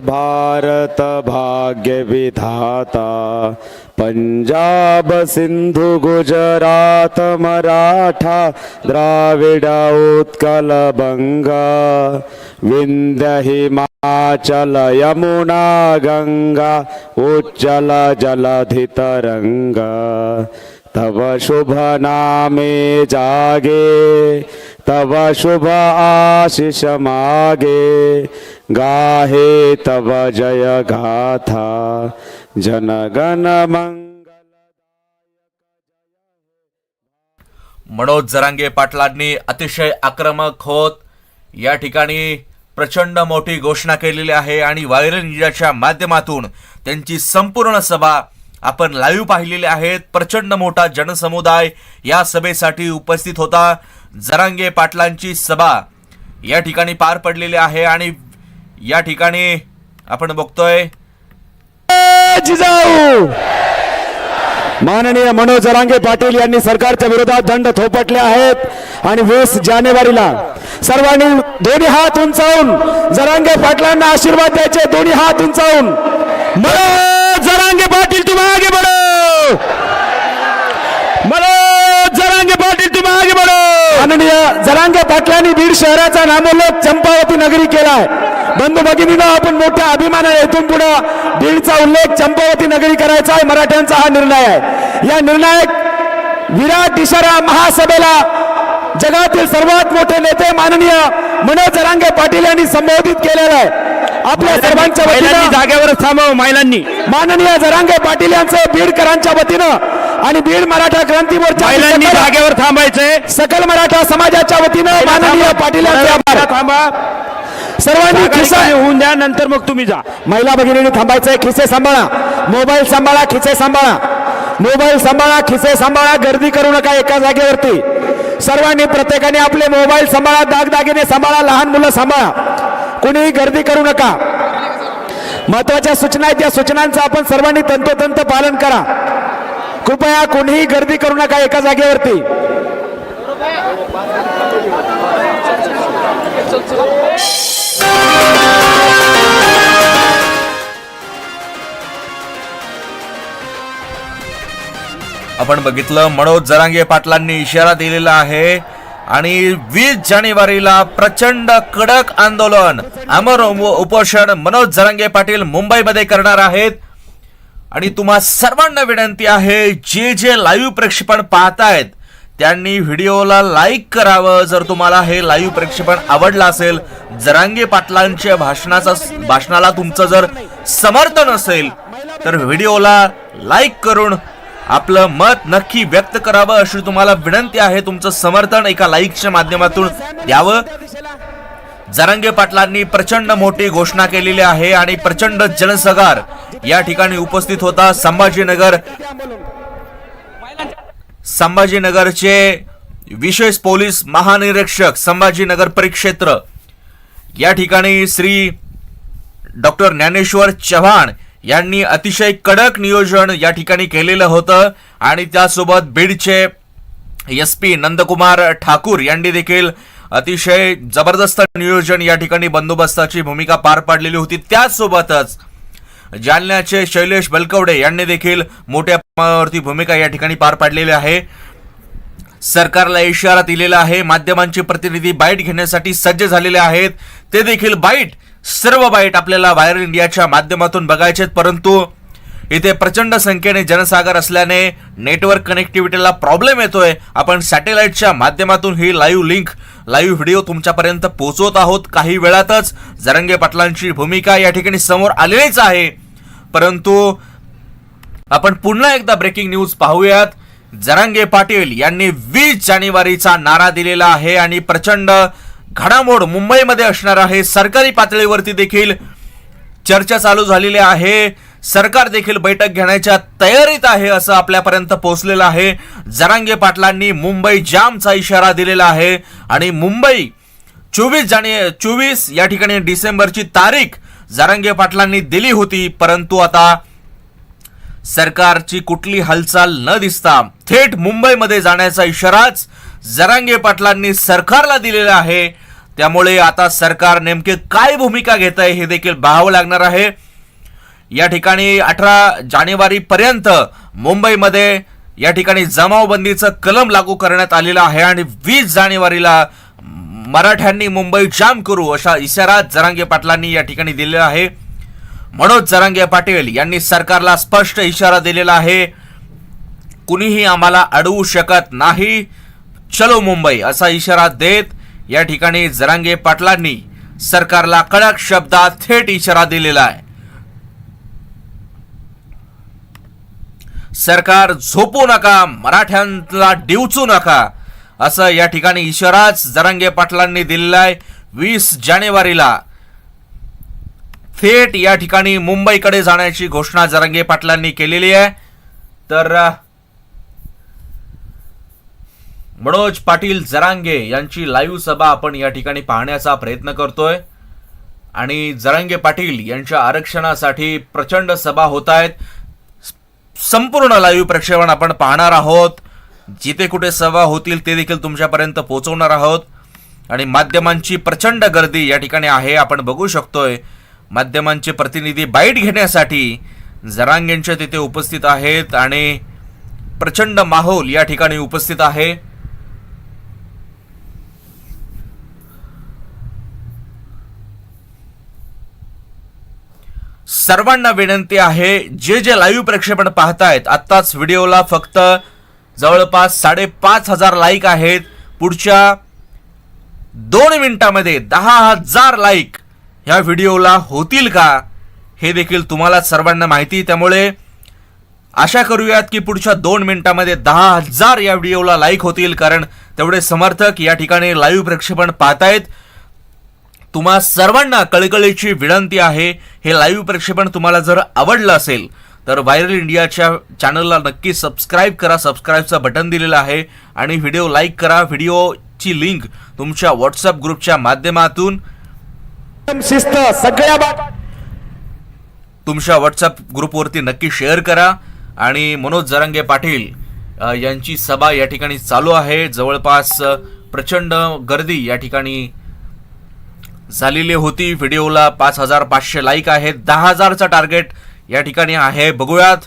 भारत भाग्य विधाता। पंजाब सिंधु गुजरात मराठा द्राविड उत्कल बंगा। विंध्य हिमाचल यमुना गंगा उज्जल जलधितरंगा। तव शुभ नामे जागे तव शुभ आशिष मागे गाहे तव जय गाथा जनगण मंगल। मनोज जरांगे पाटलांनी अतिशय आक्रमक होत या ठिकाणी प्रचंड मोठी घोषणा केलेली आहे आणि वायरल इंडियाच्या माध्यमातून त्यांची संपूर्ण सभा आपण लाईव्ह पाहिलेले आहेत. प्रचंड मोठा जनसमुदाय या सभेसाठी उपस्थित होता. जरांगे पाटलांची सभा या ठिकाणी पार पडलेली आहे आणि या ठिकाणी आपण बघतोय. जिजाऊ! माननीय मनोज जरांगे पाटील यांनी सरकारच्या विरोधात दंड थोपटले आहेत आणि वीस जानेवारीला सर्वांनी दोन्ही हात उंचावून जरांगे पाटलांना आशीर्वाद द्यायचे दोन्ही हात उंचावून. मनोज जरांगे पाटील तुम्ही आगे बढो. मनोज जरांगे पाटील तुम्ही आगे बढो. माननीय जरांगे पाटलांनी बीड शहराचा नामोल्लेख चंपावती नगरी केलाय. बंधू भगिनीनं आपण मोठ्या अभिमानाने येथून पुढे बीडचा उल्लेख चंपावती नगरी करायचा आहे. मराठ्यांचा हा निर्णय आहे. या निर्णायक विराट इशारा महासभेला जगातील सर्वात मोठे नेते माननीय मनोज जरांगे पाटील यांनी संबोधित केलेला आहे. आपल्या सर्वांच्या वतीनं जागेवर थांबव महिलांनी. माननीय जरांगे पाटील यांचं बीडकरांच्या वतीनं आणि बीड मराठा क्रांती महिलांनी मोर्चा जागेवर थांबायचंय. सकल मराठा समाजाच्या वतीनं माननीय पाटील यांचे आभार. थांबा. सर्वांनी खिसा होऊन द्या नंतर मग तुम्ही जा. महिला भगिनीने थांबायचंय खिसे सांभाळा. मोबाईल सांभाळा खिसे सांभाळा. मोबाईल सांभाळा खिसे सांभाळा गर्दी करू नका एका जागेवरती. सर्वांनी प्रत्येकाने आपले मोबाईल सांभाळा दागदागिने सांभाळा लहान मुलं सांभाळा. कुणीही गर्दी करू नका. महत्त्वाच्या सूचना आहेत त्या सूचनांचं आपण सर्वांनी तंतोतंत पालन करा. कृपया कोणीही गर्दी करू नका एका जागेवरती. आपण बघितलं मनोज जरांगे पाटलांनी इशारा दिलेला आहे. आणि वीस जानेवारीला प्रचंड कडक आंदोलन. अमर उपोषण मनोज जरांगे पाटील मुंबईमध्ये करणार आहेत. आणि तुम्हा सर्वांना विनंती आहे जे जे लाईव्ह प्रक्षेपण पाहतायत त्यांनी व्हिडिओला लाईक करावं. जर तुम्हाला हे लाईव्ह प्रक्षेपण आवडलं असेल जरांगे पाटलांच्या भाषणाचा भाषणाला तुमचं जर समर्थन असेल तर व्हिडिओला लाईक करून आपलं मत नक्की व्यक्त करावं अशी तुम्हाला विनंती आहे. तुमचं समर्थन एका लाईकच्या माध्यमातून द्यावं. जरांगे पाटलांनी प्रचंड मोठी घोषणा केलेली आहे आणि प्रचंड जनसगार या ठिकाणी उपस्थित होता संभाजीनगर. संभाजीनगरचे विशेष पोलीस महानिरीक्षक संभाजीनगर परिक्षेत्र. या ठिकाणी श्री डॉक्टर ज्ञानेश्वर चव्हाण यांनी अतिशय कडक नियोजन या ठिकाणी केलेलं होतं. आणि त्यासोबत बीडचे एस पी नंदकुमार ठाकूर यांनी देखील अतिशय जबरदस्त नियोजन या ठिकाणी बंदोबस्ताची भूमिका पार पाडलेली होती. त्याचसोबतच जालन्याचे शैलेश बलकवडे यांनी देखील मोठ्या प्रमाणावरती भूमिका या ठिकाणी पार पाडलेली आहे. सरकारला इशारा दिलेला आहे. माध्यमांचे प्रतिनिधी बाईट घेण्यासाठी सज्ज झालेले आहेत. ते देखील बाईट सर्व बाईट आपल्याला वायर इंडियाच्या माध्यमातून बघायचे आहेत, परंतु इथे प्रचंड संख्येने जनसागर असल्याने नेटवर्क कनेक्टिव्हिटीला प्रॉब्लेम येतोय. आपण सॅटेलाईटच्या माध्यमातून ही लाईव्ह लिंक लाईव्ह व्हिडिओ तुमच्यापर्यंत पोहोचवत आहोत. काही वेळातच जरंगे पाटलांची भूमिका या ठिकाणी समोर आलेलीच आहे. परंतु आपण पुन्हा एकदा ब्रेकिंग न्यूज पाहूयात. जरांगे पाटील यांनी वीस जानेवारीचा नारा दिलेला आहे आणि प्रचंड घडामोड मुंबईमध्ये असणार आहे. सरकारी पातळीवरती देखील चर्चा चालू झालेली आहे. सरकार देखील बैठक घेण्याच्या तयारीत आहे असं आपल्यापर्यंत पोहोचलेलं आहे. जरांगे पाटलांनी मुंबई जामचा इशारा दिलेला आहे. आणि मुंबई चोवीस जाने चोवीस या ठिकाणी डिसेंबरची तारीख जरांगे पाटलांनी दिली होती. परंतु आता सरकारची कुठली हालचाल न दिसता थेट मुंबईमध्ये जाण्याचा इशाराच जरांगे पाटलांनी सरकारला दिलेला आहे. त्यामुळे आता सरकार नेमके काय भूमिका घेत आहे हे देखील पाहावं लागणार आहे. या ठिकाणी अठरा जानेवारी पर्यंत मुंबईमध्ये या ठिकाणी जमावबंदीचं कलम लागू करण्यात आलेलं आहे आणि वीस जानेवारीला मराठ्यांनी मुंबई जाम करू अशा इशारा जरांगे पाटलांनी या ठिकाणी दिलेला आहे. मनोज जरांगे पाटील यांनी सरकारला स्पष्ट इशारा दिलेला आहे. कुणीही आम्हाला अडवू शकत नाही. चलो मुंबई असा इशारा देत या ठिकाणी जरांगे पाटलांनी सरकारला कडक शब्दात थेट इशारा दिलेला आहे. सरकार झोपू नका मराठ्यांना डिवचू नका असं या ठिकाणी इशाराच जरांगे पाटलांनी दिलेला आहे. वीस जानेवारीला थेट या ठिकाणी मुंबईकडे जाण्याची घोषणा जरांगे पाटलांनी केलेली आहे. तर मनोज पाटील जरांगे यांची लाईव्ह सभा आपण या ठिकाणी पाहण्याचा प्रयत्न करतोय. आणि जरांगे पाटील यांच्या आरक्षणासाठी प्रचंड सभा होत आहेत. संपूर्ण लाईव्ह प्रक्षेपण आपण पाहणार आहोत. जिथे कुठे सभा होतील ते देखील तुमच्यापर्यंत पोहोचवणार आहोत. आणि माध्यमांची प्रचंड गर्दी या ठिकाणी आहे आपण बघू शकतोय. माध्यमांचे प्रतिनिधी बाईट घेण्यासाठी जरांगेंच्या तिथे उपस्थित आहेत आणि प्रचंड माहोल या ठिकाणी उपस्थित आहे. सर्वांना विनंती आहे जे जे लाईव्ह प्रक्षेपण पाहतायत आत्ताच व्हिडिओला फक्त जवळपास साडेपाच हजार लाईक आहेत. पुढच्या दोन मिनिटामध्ये दहा हजार लाईक ह्या व्हिडिओला होतील का हे देखील तुम्हाला सर्वांना माहिती त्यामुळे आशा करूयात की पुढच्या दोन मिनिटामध्ये दहा हजार या व्हिडिओला लाईक होतील कारण तेवढे समर्थक या ठिकाणी लाईव्ह प्रक्षेपण पाहतायत. तुम्हा सर्वांना कळकळीची विनंती आहे. हे लाईव्ह प्रक्षेपण तुम्हाला जर आवडलं असेल तर व्हायरल इंडियाच्या चॅनलला नक्की सबस्क्राईब करा. सबस्क्राईबचं बटन दिलेलं आहे. आणि व्हिडिओ लाईक करा. व्हिडिओची लिंक तुमच्या व्हॉट्सअप ग्रुपच्या माध्यमातून शिस्त सगळ्या तुमच्या व्हॉट्सअप ग्रुपवरती नक्की शेअर करा. आणि मनोज जरांगे पाटील यांची सभा या ठिकाणी चालू आहे. जवळपास प्रचंड गर्दी या ठिकाणी झालेली होती. व्हिडिओला पाच हजार पाचशे लाईक आहेत. दहा हजारचं टार्गेट या ठिकाणी आहे. बघूयात.